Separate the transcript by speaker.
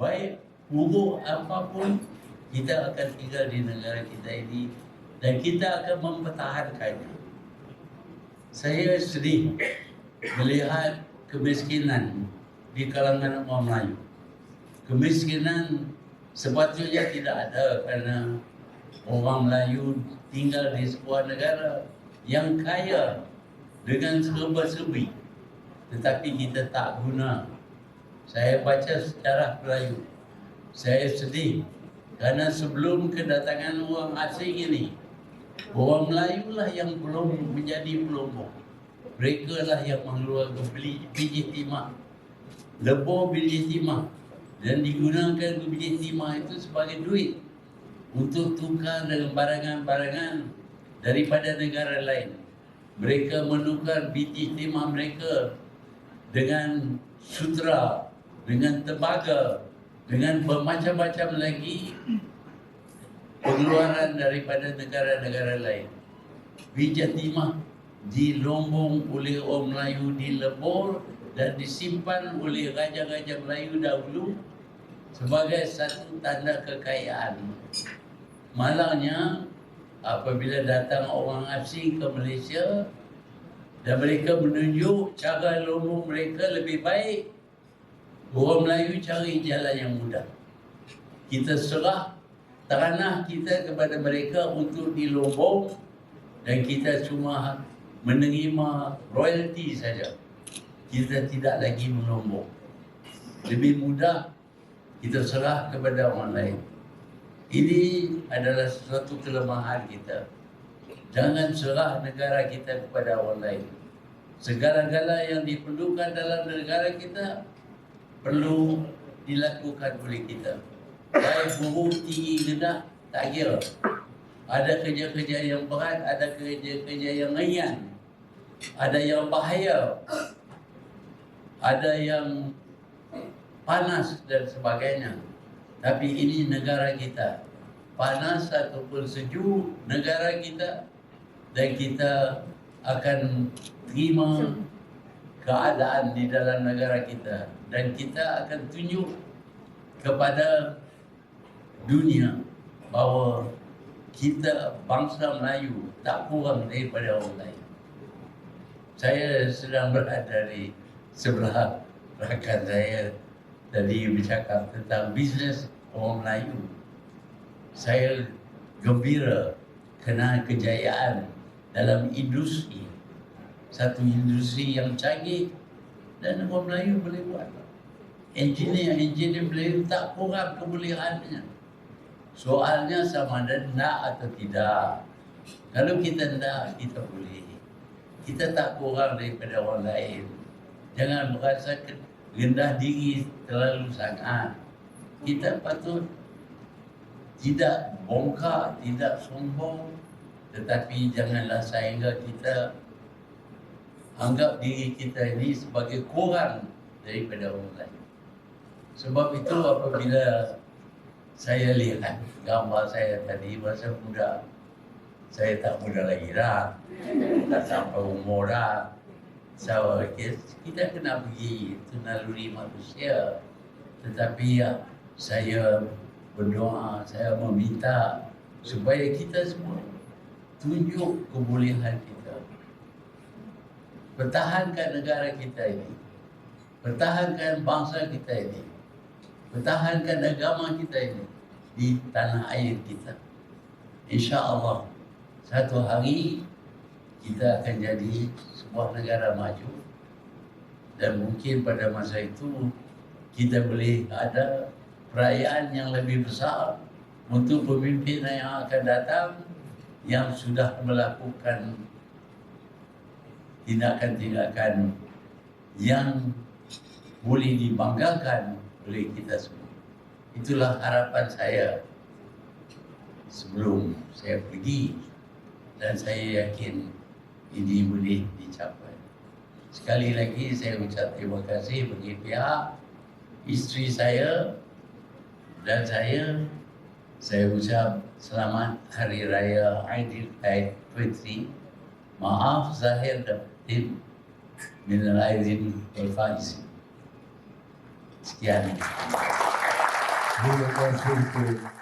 Speaker 1: baik buruk apapun kita akan tinggal di negara kita ini dan kita akan mempertahankannya. Saya sedih melihat kemiskinan di kalangan orang Melayu. Kemiskinan sepatutnya tidak ada kerana orang Melayu tinggal di sebuah negara yang kaya dengan serba-serbi tetapi kita tak guna. Saya baca sejarah Melayu. Saya sedih kerana sebelum kedatangan orang asing ini orang Melayu lah yang belum menjadi pelombong. Mereka lah yang mengeluarkan biji timah. Lebur biji timah dan digunakan biji timah itu sebagai duit untuk tukar dengan barangan-barangan daripada negara lain. Mereka menukar biji timah mereka dengan sutra, dengan tembaga, dengan bermacam-macam lagi pengeluaran daripada negara-negara lain. Biji timah dilombong oleh orang Melayu di lebur dan disimpan oleh raja-raja Melayu dahulu sebagai satu tanda kekayaan. Malangnya apabila datang orang asing ke Malaysia dan mereka menunjuk cara lombong mereka lebih baik orang Melayu cari jalan yang mudah. Kita serah tanah kita kepada mereka untuk dilombong dan kita cuma menerima royalty saja. Kita tidak lagi melombong. Lebih mudah kita serah kepada orang lain. Ini adalah sesuatu kelemahan kita. Jangan serah negara kita kepada orang lain. Segala-gala yang diperlukan dalam negara kita perlu dilakukan oleh kita. Baik buruk, tinggi, rendah, tak kira. Ada kerja-kerja yang berat, ada kerja-kerja yang ringan. Ada yang bahaya. Ada yang panas dan sebagainya. Tapi ini negara kita. Panas ataupun sejuk negara kita dan kita akan terima keadaan di dalam negara kita dan kita akan tunjuk kepada dunia bahawa kita bangsa Melayu tak kurang daripada orang lain. Saya sedang berada di sebelah rakan saya tadi bercakap tentang bisnes orang Melayu. Saya gembira kena kejayaan dalam industri. Satu industri yang canggih dan orang Melayu boleh buat. Engineer-engineer Melayu tak kurang kebolehannya. Soalnya sama ada nak atau tidak. Kalau kita nak, kita boleh. Kita tak kurang daripada orang lain. Jangan merasa rendah diri terlalu sangat. Kita patut tidak bongkar, tidak sombong. Tetapi janganlah sehingga kita anggap diri kita ini sebagai kurang daripada orang lain. Sebab itu apabila saya lihat gambar saya tadi masa muda, saya tak muda lagi dah, tak sampai umur dah. So, kita kena pergi itu naluri manusia. Tetapi ya, saya berdoa, saya meminta supaya kita semua tunjuk kebolehan kita. Pertahankan negara kita ini. Pertahankan bangsa kita ini. Pertahankan agama kita ini di tanah air kita. Insya Allah satu hari kita akan jadi sebuah negara maju dan mungkin pada masa itu kita boleh ada perayaan yang lebih besar untuk pemimpin yang akan datang yang sudah melakukan tindakan-tindakan yang boleh dibanggakan oleh kita semua. Itulah harapan saya sebelum saya pergi dan saya yakin ini boleh dicapai. Sekali lagi saya ucap terima kasih bagi pihak isteri saya dan saya saya ucap selamat Hari Raya Aidilfitri. Maaf zahir dan minal aidin wal faizin. Sekian.
Speaker 2: Terima kasih.